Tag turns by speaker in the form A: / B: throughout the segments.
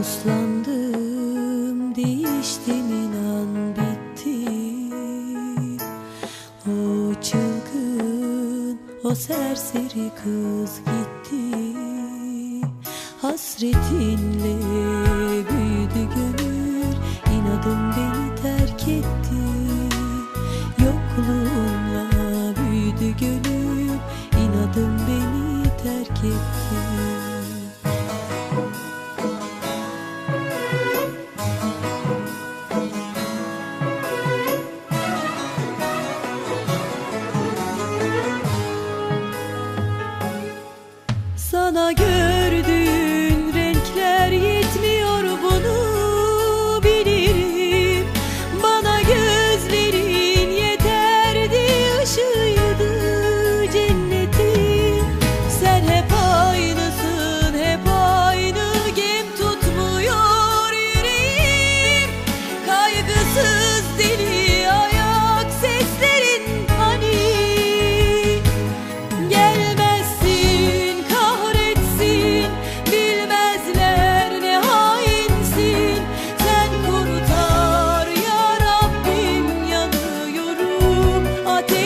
A: Uslandım değiştim inan bitti. O çılgın o serseri kız gitti. Hasretinle büyüdü gönül inadım beni terk etti. Yokluğunla büyüdü gönül inadım beni terk etti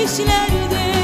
A: ateşlerde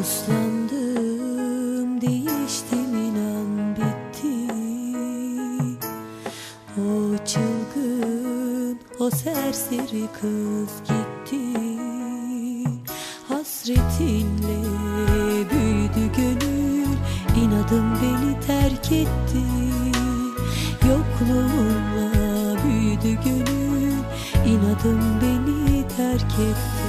A: Uslandım değiştim inan bitti. O çılgın o serseri kız gitti. Hasretinle büyüdü gönül inadım beni terk etti. Yokluğunla büyüdü gönül inadım beni terk etti